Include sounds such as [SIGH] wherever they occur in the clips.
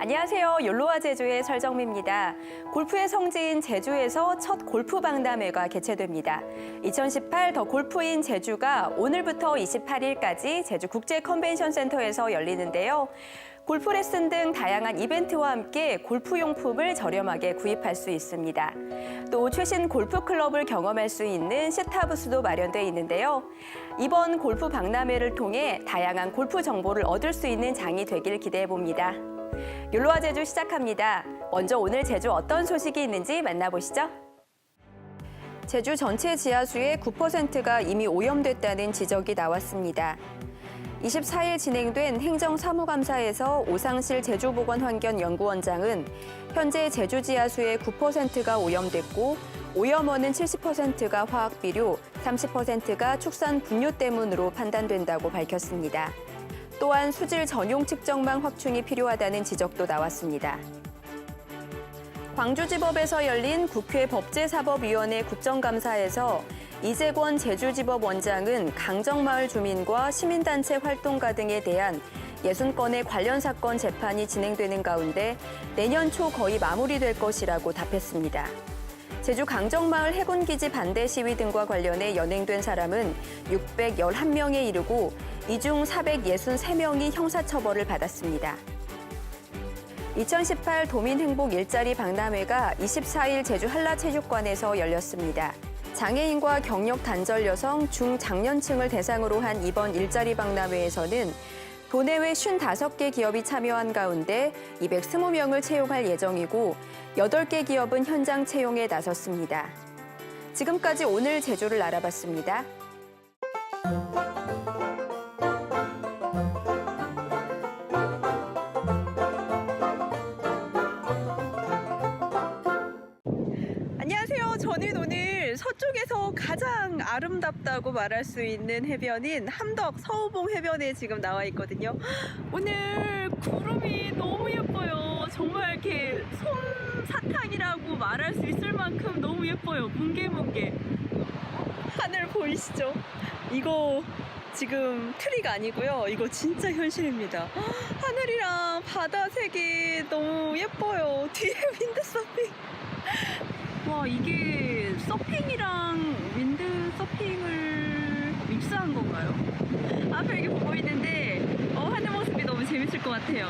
안녕하세요. 욜로와 제주의 설정미입니다. 골프의 성지인 제주에서 첫 골프 박람회가 개최됩니다. 2018 더 골프인 제주가 오늘부터 28일까지 제주 국제 컨벤션 센터에서 열리는데요. 골프 레슨 등 다양한 이벤트와 함께 골프 용품을 저렴하게 구입할 수 있습니다. 또 최신 골프 클럽을 경험할 수 있는 시타 부스도 마련돼 있는데요. 이번 골프 박람회를 통해 다양한 골프 정보를 얻을 수 있는 장이 되길 기대해 봅니다. 욜로와 제주 시작합니다. 먼저 오늘 제주 어떤 소식이 있는지 만나보시죠. 제주 전체 지하수의 9%가 이미 오염됐다는 지적이 나왔습니다. 24일 진행된 행정사무감사에서 오상실 제주보건환경연구원장은 현재 제주 지하수의 9%가 오염됐고 오염원은 70%가 화학비료, 30%가 축산 분뇨 때문으로 판단된다고 밝혔습니다. 또한 수질 전용 측정망 확충이 필요하다는 지적도 나왔습니다. 광주지법에서 열린 국회 법제사법위원회 국정감사에서 이재권 제주지법 원장은 강정마을 주민과 시민단체 활동가 등에 대한 60건의 관련 사건 재판이 진행되는 가운데 내년 초 거의 마무리될 것이라고 답했습니다. 제주 강정마을 해군기지 반대 시위 등과 관련해 연행된 사람은 611명에 이르고 이 중 463명이 형사처벌을 받았습니다. 2018 도민행복 일자리 박람회가 24일 제주 한라체육관에서 열렸습니다. 장애인과 경력 단절 여성, 중장년층을 대상으로 한 이번 일자리 박람회에서는 도내외 55개 기업이 참여한 가운데 220명을 채용할 예정이고 8개 기업은 현장 채용에 나섰습니다. 지금까지 오늘 제주를 알아봤습니다. 안녕하세요. 저는 오늘 서쪽에서 가장 아름답다고 말할 수 있는 해변인 함덕 서우봉 해변에 지금 나와 있거든요. [GASPS] 오늘 구름이 너무 예뻐요. 정말 이렇게 솜사탕이라고 말할 수 있을 만큼 너무 예뻐요. 뭉게뭉게. 하늘 보이시죠? 이거 지금 트리가 아니고요. 이거 진짜 현실입니다. [GASPS] 하늘이랑 바다 색이 너무 예뻐요. [LAUGHS] 뒤에 윈드 서핑. 와 이게 서핑이랑 윈드 서핑을 믹스한 건가요? 앞에 이렇게 보고 있는데 어, 하늘 모습이 너무 재밌을 것 같아요.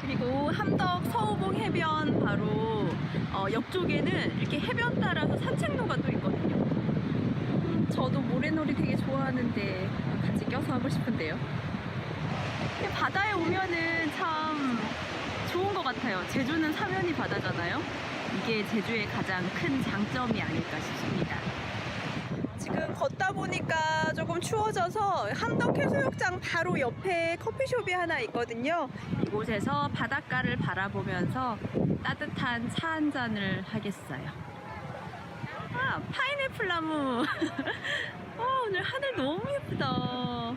그리고 함덕 서우봉 해변 바로 어, 옆쪽에는 이렇게 해변 따라서 산책로가 또 있거든요. 음, 저도 모래놀이 되게 좋아하는데 같이 껴서 하고 싶은데요. 바다에 오면은 참 좋은 것 같아요. 제주는 사면이 바다잖아요. 이게 제주의 가장 큰 장점이 아닐까 싶습니다. 지금 걷다 보니까 조금 추워져서 함덕 해수욕장 바로 옆에 커피숍이 하나 있거든요. 이곳에서 바닷가를 바라보면서 따뜻한 차 한 잔을 하겠어요. 아, 파인애플 나무. [LAUGHS] 어, 오늘 하늘 너무 예쁘다.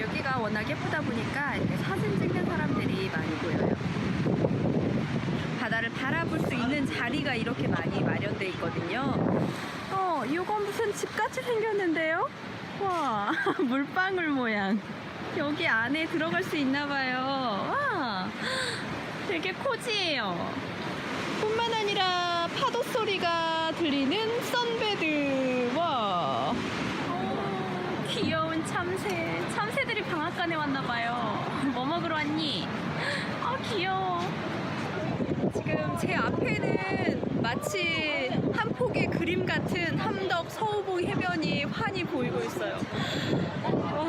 여기가 워낙 예쁘다 보니까 사진 찍는 사람들이 많이 보여요. 바다를 바라볼 수 있는 자리가 이렇게 많이 마련돼 있거든요. 어, 이건 무슨 집같이 생겼는데요? 와, [LAUGHS] 물방울 모양. 여기 안에 들어갈 수 있나 봐요. 와, 되게 코지해요. 뿐만 아니라 파도 소리가 들리는 선베드. 와. 어, 귀여운 참새. 참새들이 방앗간에 왔나 봐요. 뭐 먹으러 왔니? 아, 귀여워. 지금 제 앞에는 마치 한 폭의 그림 같은 함덕 서우봉 해변이 환히 보이고 있어요. 와.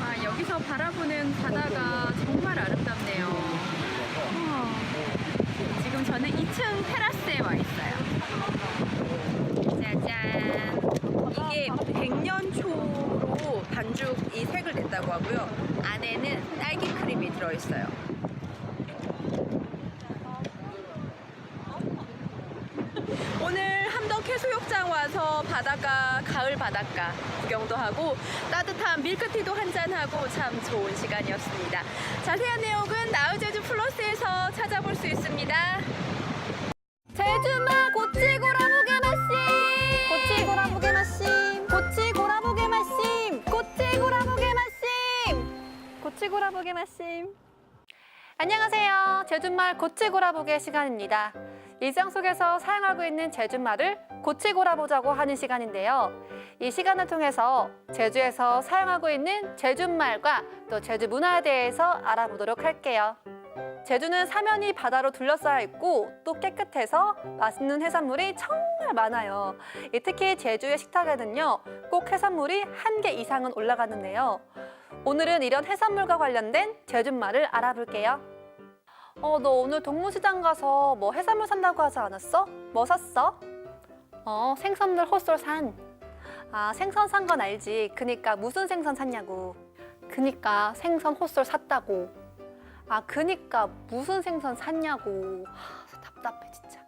아, 여기서 바라보는 바다가 정말 아름답네요. 와. 지금 저는 2층 테라스에 와 있어요. 짜잔. 이게 백년초로 반죽 이 색을 냈다고 하고요. 안에는 딸기 크림이 들어있어요. 오늘 함덕 와서 바닷가 가을 바닷가 구경도 하고 따뜻한 밀크티도 한잔하고 참 좋은 시간이었습니다. 자세한 내용은 나우제주 플러스에서 찾아볼 수 있습니다. 제주마 고치고라무게 마심 고치고라무게 마심 고치고라무게 마심 고치고라무게 마심 고라보게 말씀. 안녕하세요. 제주말 고치고라보게 시간입니다. 일상 속에서 사용하고 있는 제주말을 고치고라보자고 하는 시간인데요. 이 시간을 통해서 제주에서 사용하고 있는 제주말과 또 제주 문화에 대해서 알아보도록 할게요. 제주는 사면이 바다로 둘러싸여 있고 또 깨끗해서 맛있는 해산물이 정말 많아요. 이 특히 제주의 식탁에는요, 꼭 해산물이 한 개 이상은 올라가는데요. 오늘은 이런 해산물과 관련된 제주말을 알아볼게요. 어, 너 오늘 동문시장 가서 뭐 해산물 산다고 하지 않았어? 뭐 샀어? 어, 생선들 헛솔 산. 아, 생선 산 건 알지. 그니까 무슨 생선 샀냐고. 그니까 생선 헛솔 샀다고. 아, 그니까 무슨 생선 샀냐고. 하, 답답해 진짜.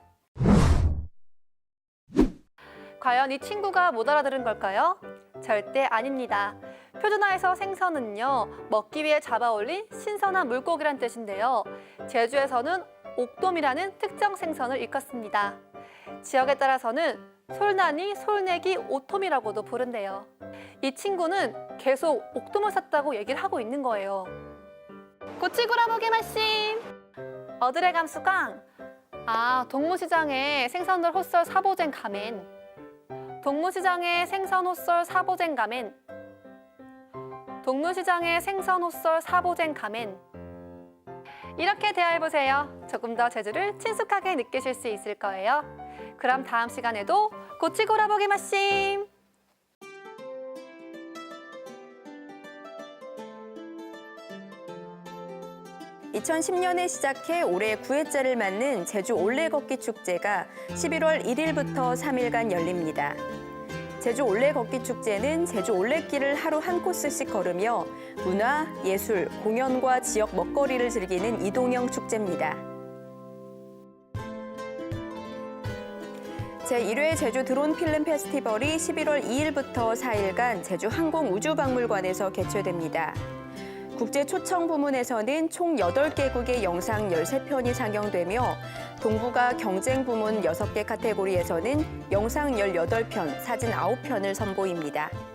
과연 이 친구가 못 알아들은 걸까요? 절대 아닙니다. 표준화에서 생선은요, 먹기 위해 잡아올린 신선한 물고기란 뜻인데요. 제주에서는 옥돔이라는 특정 생선을 일컫습니다. 지역에 따라서는 솔난이, 솔내기, 오톰이라고도 부른대요. 이 친구는 계속 옥돔을 샀다고 얘기를 하고 있는 거예요. 고치구라보게 말씀! 어드레 감수강! 아, 동무시장에 생선들 헛설 사보쟁 가멘. 동무시장에 생선 헛설 사보쟁 가멘. 동무시장에 생선 헛설 사보쟁 가멘. 이렇게 대화해보세요. 조금 더 제주를 친숙하게 느끼실 수 있을 거예요. 그럼 다음 시간에도 고치고라보기 마심! 2010년에 시작해 올해 9회째를 맞는 제주 올레 걷기 축제가 11월 1일부터 3일간 열립니다. 제주 올레 걷기 축제는 제주 올레길을 하루 한 코스씩 걸으며 문화, 예술, 공연과 지역 먹거리를 즐기는 이동형 축제입니다. 제1회 제주 드론 필름 페스티벌이 11월 2일부터 4일간 제주 항공우주박물관에서 개최됩니다. 국제 초청 부문에서는 총 8개국의 영상 13편이 상영되며 동북아 경쟁 부문 6개 카테고리에서는 영상 18편, 사진 9편을 선보입니다.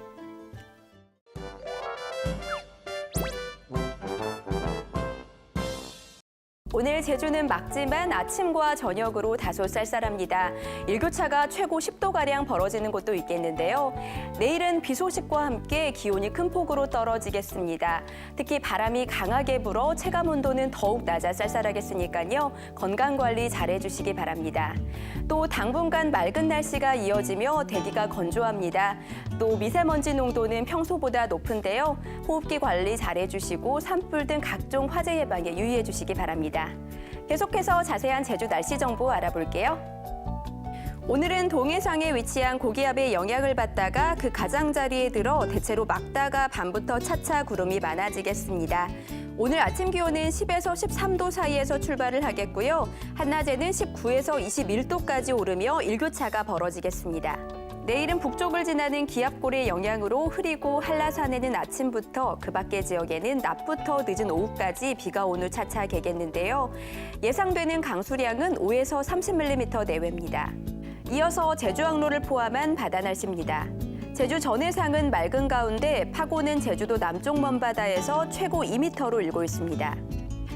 오늘 제주는 맑지만 아침과 저녁으로 다소 쌀쌀합니다. 일교차가 최고 10도가량 벌어지는 곳도 있겠는데요. 내일은 비 소식과 함께 기온이 큰 폭으로 떨어지겠습니다. 특히 바람이 강하게 불어 체감 온도는 더욱 낮아 쌀쌀하겠으니까요. 건강 관리 잘 해주시기 바랍니다. 또 당분간 맑은 날씨가 이어지며 대기가 건조합니다. 또 미세먼지 농도는 평소보다 높은데요. 호흡기 관리 잘 해주시고 산불 등 각종 화재 예방에 유의해 주시기 바랍 계속해서 자세한 제주 날씨 정보 알아볼게요. 오늘은 동해상에 위치한 고기압의 영향을 받다가 그 가장자리에 들어 대체로 막다가 밤부터 차차 구름이 많아지겠습니다. 오늘 아침 기온은 10에서 13도 사이에서 출발을 하겠고요. 한낮에는 19에서 21도까지 오르며 일교차가 벌어지겠습니다. 내일은 북쪽을 지나는 기압골의 영향으로 흐리고 한라산에는 아침부터 그 밖의 지역에는 낮부터 늦은 오후까지 비가 오늘 차차 개겠는데요. 예상되는 강수량은 5에서 30mm 내외입니다. 이어서 제주항로를 포함한 바다 날씨입니다. 제주 전해상은 맑은 가운데 파고는 제주도 남쪽 먼바다에서 최고 2m로 일고 있습니다.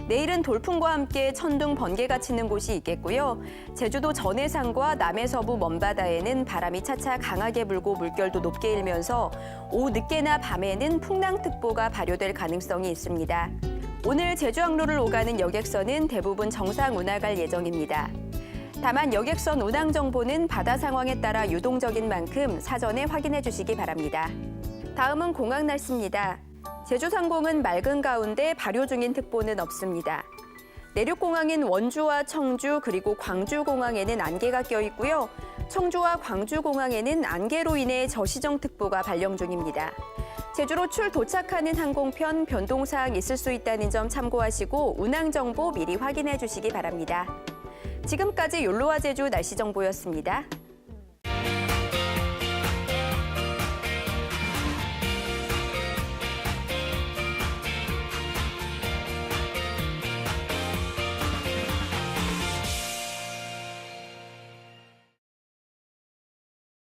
내일은 돌풍과 함께 천둥 번개가 치는 곳이 있겠고요. 제주도 전해상과 남해 서부 먼바다에는 바람이 차차 강하게 불고 물결도 높게 일면서 오후 늦게나 밤에는 풍랑특보가 발효될 가능성이 있습니다. 오늘 제주항로를 오가는 여객선은 대부분 정상 운항할 예정입니다. 다만 여객선 운항 정보는 바다 상황에 따라 유동적인 만큼 사전에 확인해 주시기 바랍니다. 다음은 공항 날씨입니다. 제주 상공은 맑은 가운데 발효 중인 특보는 없습니다. 내륙공항인 원주와 청주 그리고 광주공항에는 안개가 껴 있고요. 청주와 광주공항에는 안개로 인해 저시정특보가 발령 중입니다. 제주로 출 도착하는 항공편 변동사항 있을 수 있다는 점 참고하시고 운항 정보 미리 확인해 주시기 바랍니다. 지금까지 욜로와 제주 날씨 정보였습니다.